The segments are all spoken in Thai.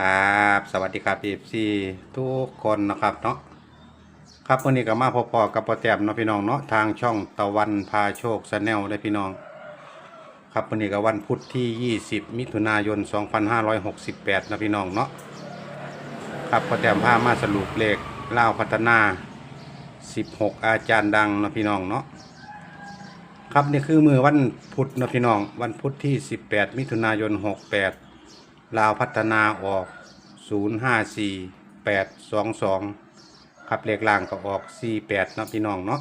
ครับ สวัสดีครับเอฟซีทุกคนนะครับเนาะครับวันนี้ก็มาพบๆกับปรแจมเนาะพี่น้องเนาะทางช่องตะวันพาโชคชาแนลได้พี่น้อง ครับวันนี้ก็วันพุธที่ 20 มิถุนายน 2568นะพี่น้องเนาะครับปรแจมพามาสรุปเลขเล่าพัฒนา 16 อาจารย์ดังนะพี่น้องเนาะครับนี่คือมือวันพุธนะพี่น้อง วันพุธที่ 18 มิถุนายน 68 ลาวพัฒนาออก 054822 ครับเลขล่างก็ออก 48นะพี่น้องเนาะ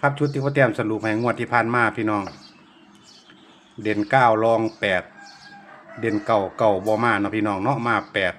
ครับชุดที่เขาเตรียมสรุปให้งวดที่ผ่านมาพี่น้อง เด่นเก้ารองแปดเด่นเก่าเก่าบ่มาเนาะพี่น้องเนาะมาแปด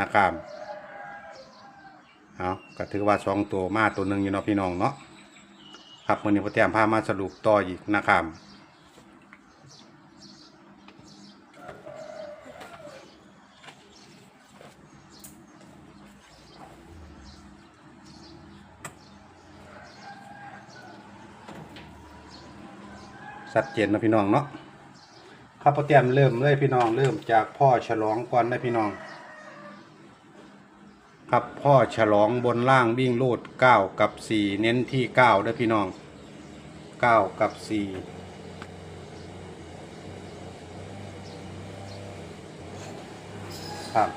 นะครับเอาก็ถือว่าสองตัวมาตัวหนึ่งอยู่เนาะพี่น้องเนาะครับวันนี้เขาเตรียมพามาสรุปต่ออีกนะครับ ชัดเจนนะพี่น้องเนาะครับพอเตรียมเริ่มเลยพี่น้องเริ่มจากพ่อฉลองก่อนนะพี่น้อง ครับพ่อฉลองบนล่างวิ่งโลดเก้ากับสี่เน้นที่เก้าด้วยพี่น้องเก้ากับสี่ครับ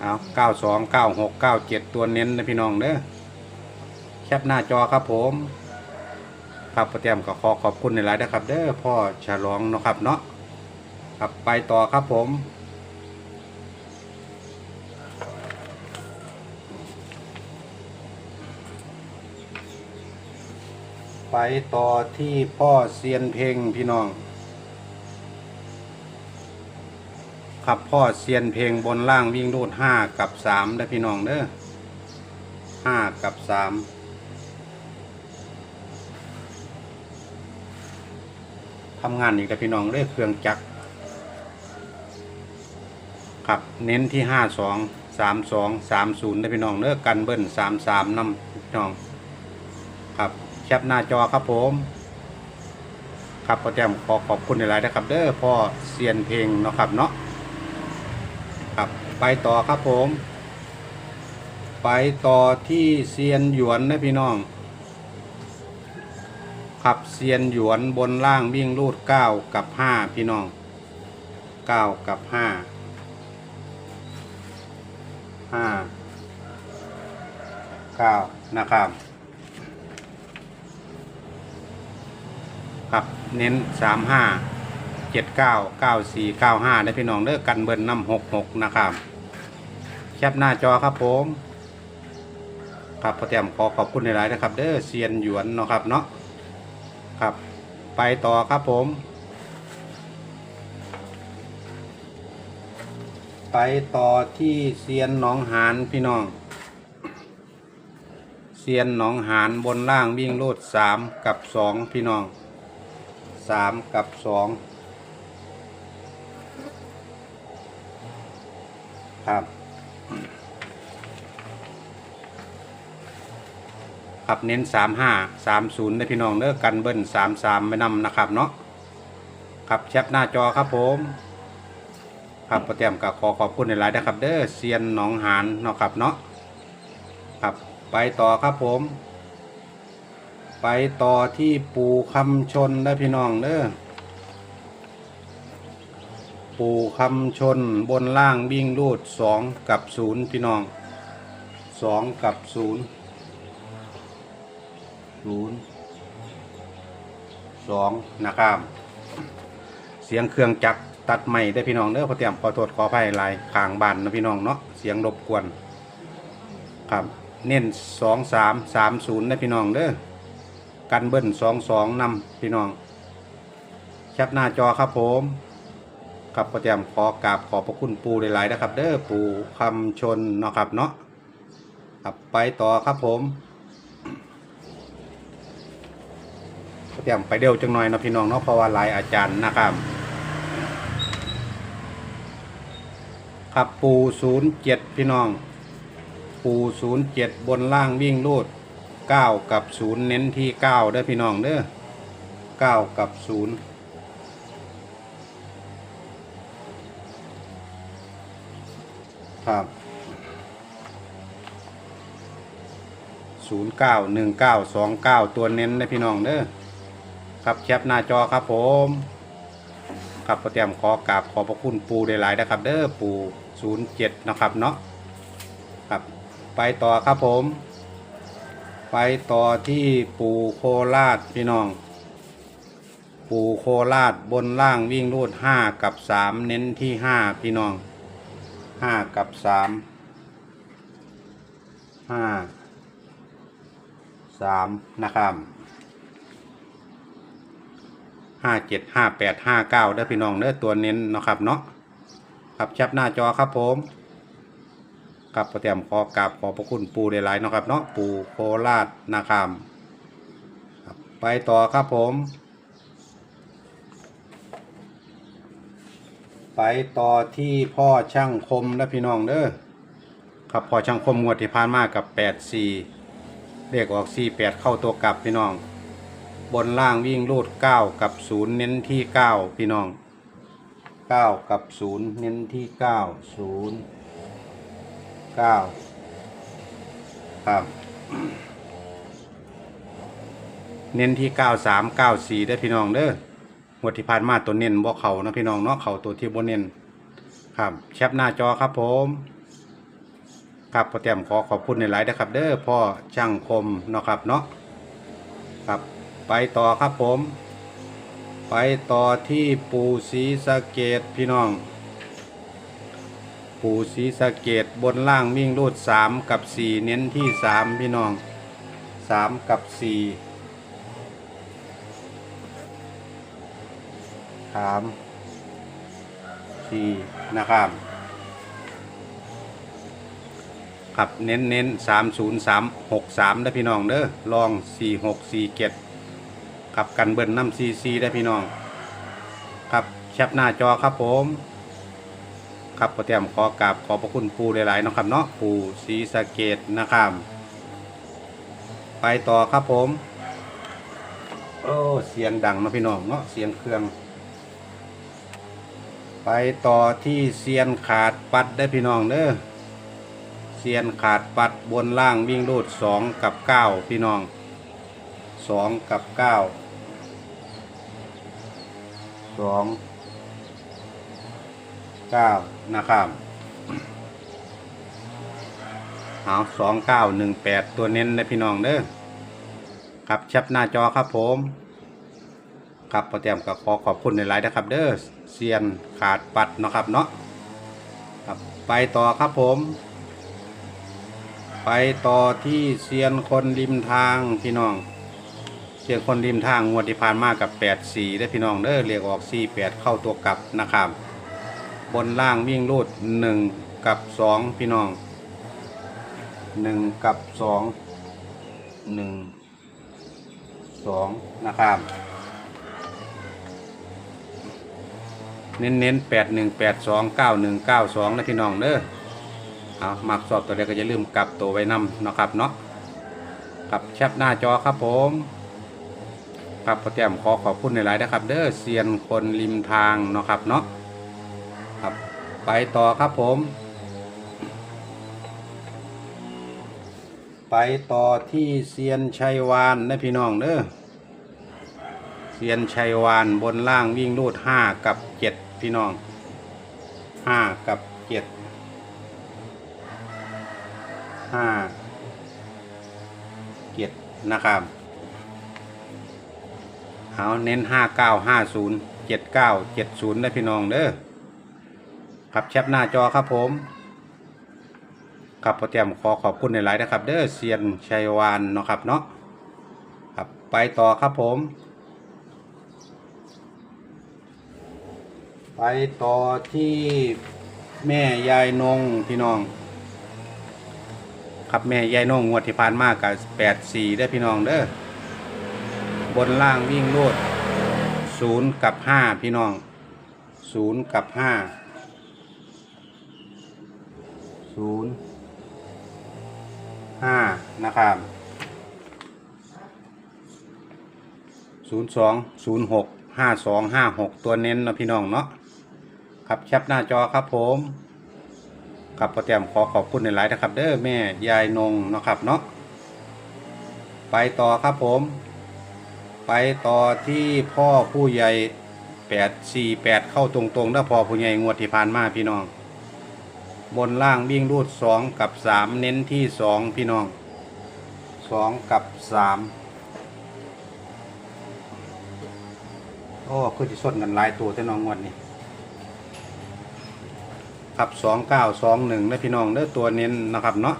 เอาเก้าสองเก้าหกเก้าเจ็ดตัวเน้นนะพี่น้องเด้อ คปหน้าจอครับผมครับโปรแกรมก็ขอขอบคุณในหลายนะครับ เด้อพ่อฉลองเนาะครับเนาะครับไปต่อครับผมไปต่อที่พ่อเซียนเพลงพี่น้องครับพ่อเซียนเพลงบนล่างวิ่งรูดห้ากับสามได้พี่น้องเด้อห้ากับสาม ทำงานอีกแต่พี่น้องเรียกเครื่องจักรครับเน้นที่ห้าสองสามสองสามศูนย์ได้พี่น้องเลือกกันเบิ้ลสามสามน้ำพี่น้อง ครับแคปหน้าจอครับผม ครับพ่อแจมขอขอบคุณหลายๆนะครับ เด้อพ่อเซียนเพลงเนาะครับเนาะครับไปต่อครับผม ไปต่อที่เซียนหยวนนะพี่น้อง ขับเซียนหยวนบนล่างวิ่งรูดเก้ากับห้าพี่น้องเก้ากับห้าห้าเก้านะครับครับเน้นสามห้าเจ็ดเก้าเก้าสี่เก้าห้าได้พี่น้องเลิกกันเบิร์นน้ำหกหกนะครับแคปหน้าจอครับผมครับพอเตรียมขอขอบคุณหลายๆนะครับ เด้อเซียนหยวนเนาะครับเนาะ ครับ ไปต่อครับผม ไปต่อที่เซียนหนองหานพี่น้อง เซียนหนองหานบนล่างวิ่งโลดสามกับสองพี่น้องสามกับสองครับ ครับเน้นสามห้าสามศูนย์ได้พี่น้องเด้อกันเบิ้ลสามสามไม่นำนะครับเนาะครับแชปหน้าจอครับผมครับประเตรียมกับขอขอบคุณในหลายๆนะครับ เด้อเซียนหนองหานเนาะครับเนาะครับไปต่อครับผม ไปต่อที่ปูคำชนได้พี่น้องเด้อปูคำชนบนล่างวิ่งรูดสองกับศูนย์พี่น้องสองกับศูนย์ ศูนย์สองนะครับ เสียงเครื่องจักรตัดใหม่ได้พี่น้องเด้อขอเตรียมขอโทษขออภัยลายขางบานนะพี่น้องเนาะเสียงรบกวนครับ เน้นสองสามสามศูนย์ได้พี่น้องเด้อกันเบิ้ลสองสองนำพี่น้องแคปหน้าจอครับผมครับขอเตรียมขอกราบขอบพระคุณปูหลายๆนะครับ เด้อปูคำชนเนาะครับเนาะครับไปต่อครับผม ยมไปเดียวจังหน่อยนะพี่น้องเนาะเพราะว่าหลายอาจารย์นะครับครับปูศูนย์เจ็ดพี่น้อง ปูศูนย์เจ็ดบนล่างวิ่งรูดเก้ากับศูนย์เน้นที่เก้าเด้อพี่น้องเด้อเก้ากับศูนย์ครับศูนย์เก้าหนึ่งเก้าสองเก้าตัวเน้นนะพี่น้องเด้อ ครับแคปหน้าจอครับผมครับประเตรียมขอกราบขอบพระคุณปูได้หลายนะครับ เด้อปูศูนย์เจ็ดนะครับเนาะครับไปต่อครับผม ไปต่อที่ปูโคราชพี่น้อง ปูโคราชบนล่างวิ่งรูดห้ากับสามเน้นที่ห้าพี่น้องห้ากับสามห้าสามนะครับ ห้าเจ็ดห้าแปดห้าเก้าได้อพี่น้องเด้อตัวเน้นเนาะครับเนาะครับแคปหน้าจอครับผมกับประเตรียมขอกราบขอพระคุณปูได้หลายๆเนาะครับเนาะปูโคราชนะครับครับไปต่อครับผม ไปต่อที่พ่อช่างคมและพี่น้องเด้อครับพ่อช่างคมงวดที่ผ่านมากับ 84เลขออก 48 เข้าตัวกลับพี่น้อง บนล่างวิ่งรูด9กับ0เน้นที่9พี่น้อง9กับ0เน้นที่9 0 9ครับเน้นที่93 94ได้พี่น้องเด้องวดที่ผ่านมาตัวเน้นบ่เขานะพี่น้องเนาะเขาตัวที่บ่เน้นครับแคปหน้าจอครับผมครับพอเตรียมขอขอบคุณในหลายนะครับ เด้อพ่อช่างคมเนาะครับเนาะครับ ไปต่อครับผม ไปต่อที่ปูศรีสะเกดพี่น้อง ปูศรีสะเกดบนล่างวิ่งรูดสามกับสี่เน้นที่สามพี่น้องสามกับสี่สามสี่นะครับครับเน้นเน้นสามศูนย์สามหกสามได้พี่น้องเด้อลองสี่หกสี่เจ็ด ขับกันเบิ้ลน้ำซีซีได้พี่น้อง ครับแคปหน้าจอครับผม ครับประเตรียมขอกราบขอบพระคุณปูหลายๆนะครับเนาะปูสีสะเกตนะครับไปต่อครับผม โอ้เสียงดังนะพี่น้องเนาะเสียงเครื่อง ไปต่อที่เซียนขาดปัดได้พี่น้องเด้อเซียนขาดปัดบนล่างวิ่งรูดสองกับเก้าพี่น้อง สองกับเก้าสองเก้านะครับเอาสองเก้าหนึ่งแปดตัวเน้นได้พี่น้องเด้อครับแชับหน้าจอครับผมครับพอเตรียมก็ขอขอบคุณในไลน์นะครับ เด้อเซียนขาดปัดนะครับเนาะครับไปต่อครับผม ไปต่อที่เซียนคนริมทางพี่น้อง เซียนคนริมทางงวดที่ผ่านมากับ8 4ได้พี่น้องเด้อเรียกออก4 8เข้าตัวกลับนะครับ บนล่างวิ่งรูด1 กับ 2 พี่น้อง 1 กับ 2 1 2 นะครับ เน้นเน้นแปดหนึ่งแปดสองเก้าหนึ่งเก้าสองนะพี่น้องเด้อเอามักสอบตัวเดียวก็อย่าลืมกลับตัวไว้นำนะครับเนาะกับแคปหน้าจอครับผม ครับพอแต้มขอขอบคุณในหลายนะครับ เด้อเซียนคนริมทางเนาะครับเนาะครับ ไปต่อครับผม ไปต่อที่เซียนชัยวานนะพี่น้องเด้อเซียนชัยวานบนล่างวิ่งรูดห้ากับเจ็ดพี่น้องห้ากับเจ็ดห้าเจ็ดนะครับ เอาเน้นห้าเก้าห้าศูนย์เจ็ดเก้าเจ็ดศูนย์ได้พี่น้องเด้อครับแชปหน้าจอครับผมครับพอเตรียมขอขอบคุณในไลน์นะครับ เด้อเซียนชัยวานเนาะครับเนาะครับไปต่อครับผม ไปต่อที่แม่ยายนงพี่น้อง ครับแม่ยายนงงวดที่ผ่านมากกับแปดสี่ได้พี่น้องเด้อ นล่างวิ่งรูดศูนย์กับห้าพี่น้องศูนย์กับห้าศูนย์ห้านะครับศูนย์สองศูนย์หกห้าสองห้าหกตัวเน้นนะพี่น้องเนาะครับแคปหน้าจอครับผมครับพ่อแต้มขอขอบคุณในหลายๆนะครับ เด้อแม่ยายนงเนาะครับเนาะไปต่อครับผม ไปต่อที่พ่อผู้ใหญ่แปดสี่แปดเข้าตรงๆแล้วพอผู้ใหญ่งวดที่ผ่านมาพี่น้อง บนล่างวิ่งรูดสองกับสามเน้นที่สองพี่น้องสองกับสามโอ้คือจะสดกันหลายตัวแต่น้องงวดนี้ครับสองเก้าสองหนึ่งนะพี่น้องเด้อตัวเน้นนะครับเนาะ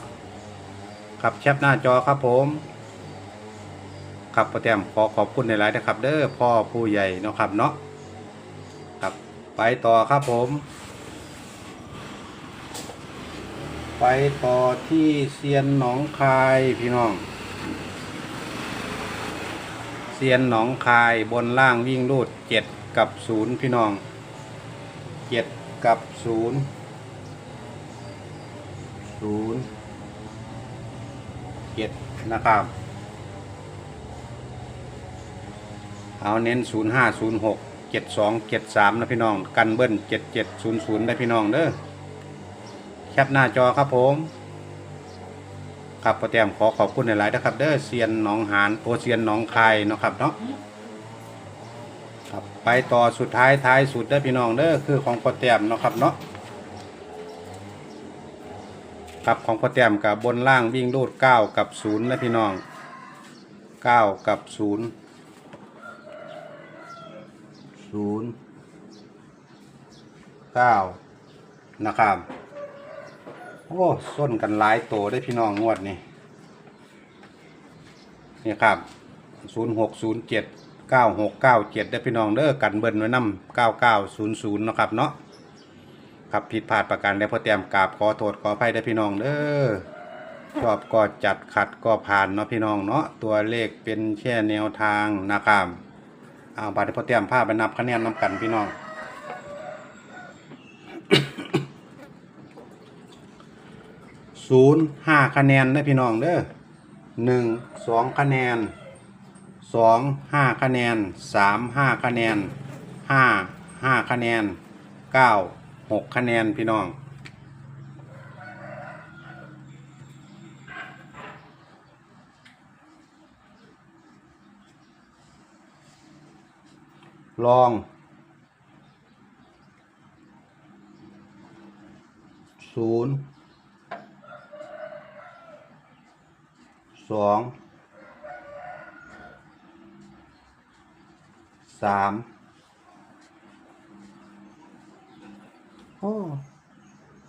ครับแคปหน้าจอครับผม ครับพ่อแต้มขอขอบคุณในหลายๆนะครับ เด้อพ่อผู้ใหญ่เนาะครับเนาะครับไปต่อครับผม ไปต่อที่เซียนหนองคายพี่น้องเซียนหนองคายบนล่างวิ่งรูดเจ็ดกับศูนย์พี่น้องเจ็ดกับศูนย์ศูนย์เจ็ดนะครับ เอาเน้นศูนย์ห้าศูนะพี่น้อง กันเบิ้ลเจ็ดเจ็ดศูนย์ศูนย์ได้พี่น้องเด้อแคปหน้าจอครับผมครับปรแกรมขอขอบคุณหลายๆนะครับ เด้อเซียนหนองหานโปเซียนหนองคายนะครับเนาะครับไปต่อสุดท้ายท้ายสุดได้พี่น้องเด้อคือของปรแกรมเนะครับเนาะครับของปรแกรมกับบนล่างวิ่งรูดเก้ากับศูนย์นะพี่น้องเก้ากับศูนย์ ศูนย์เก้านะครับ โอ้ส้นกันหลายโตได้พี่น้องงวดนี่นี่ครับศูนย์หกศูนย์เจ็ดเก้าหกเก้าเจ็ดได้พี่น้องเด้อกันเบิ้ลไว้นำเก้าเก้าศูนย์ศูนย์นะครับเนาะครับผิดพลาดประการใดพอเตรียมกราบขอโทษขออภัยได้พี่น้องเด้อชอบก็จัดขัดก็ผ่านเนาะพี่น้องเนาะตัวเลขเป็นแค่แนวทางนะครับ เอาบัตรพอเตรียมภาพไปนับคะแนนนำกันพี่น้องศูนย์ห้าคะแนนได้พี่น้องเด้อหนึ่งสองคะแนนสองห้าคะแนนสามห้าคะแนนห้าห้าคะแนนเก้าหกคะแนนพี่น้อง ลอง ศูนย์ สอง สามโอ้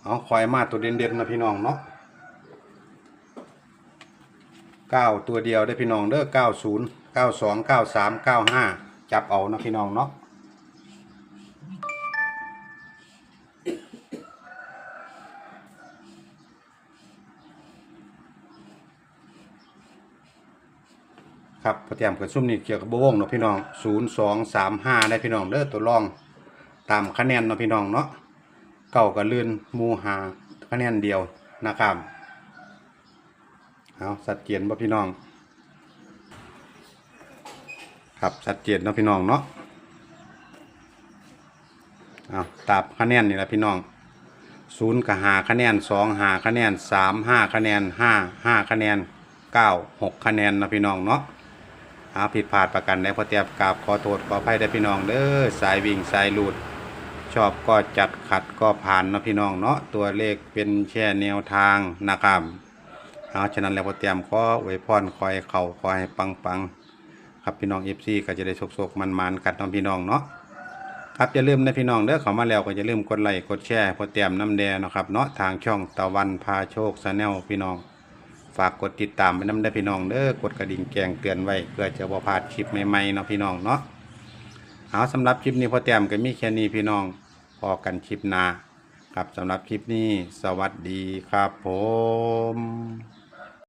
เอาคอยมาตัวเด่นๆนะพี่น้องเนาะเก้าตัวเดียวได้พี่น้องเด้อเก้าศูนย์เก้าสองเก้าสามเก้าห้า จับเอาเนาะพี่น้องเนาะครับพอเตรียมกับซุ่มนี่เกี่ยวกับบวงเนาะพี่น้องศูนย์สองสามห้าได้พี่น้องเด้อตัวรองตามคะแนนเนาะพี่น้องเนาะเก่ากับลื่นมูหาคะแนนเดียวนะครับเอาสัดเจนบ่พี่น้อง ครับสัดเจนเนาะพี่น้องเนาะเอาตามคะแนนนี่แหละพี่น้องศูนย์กับหาคะแนนสองหาคะแนนสามห้าคะแนนห้าห้าคะแนนเก้าหกคะแนนนะพี่น้องเนาะหาผิดพลาดประกันได้พอเตรียมกราบขอโทษขออภัยได้พี่น้องเด้อสายวิ่งสายหลุดชอบก็จัดขัดก็ผ่านนะพี่น้องเนาะตัวเลขเป็นแค่แนวทางนะครับเอาฉะนั้นแล้วพอเตรียมขอไว้พรคอยเข่าคอยปังปัง ครับพี่น้องเอฟซีก็จะได้โศกๆมันๆกันน้องพี่น้องเนาะครับอย่าลืมนะพี่น้องเด้อเข้ามาแล้วก็อย่าลืมกดไลค์กดแชร์พอเตรียมน้ำแดงนะครับเนาะทางช่องตะวันพาโชคชาแนลพี่น้อง ฝากกดติดตามไปน้ำได้อพี่น้องเด้อกดกระดิ่งแจ้งเตือนไว้เพื่อจะบ่พลาดคลิปใหม่ๆเนาะพี่น้องเนาะเอาสำหรับคลิปนี้พอแต้มก็มีแค่นี้พี่น้องพอกันคลิปหน้าครับสำหรับคลิปนี้สวัสดีครับผม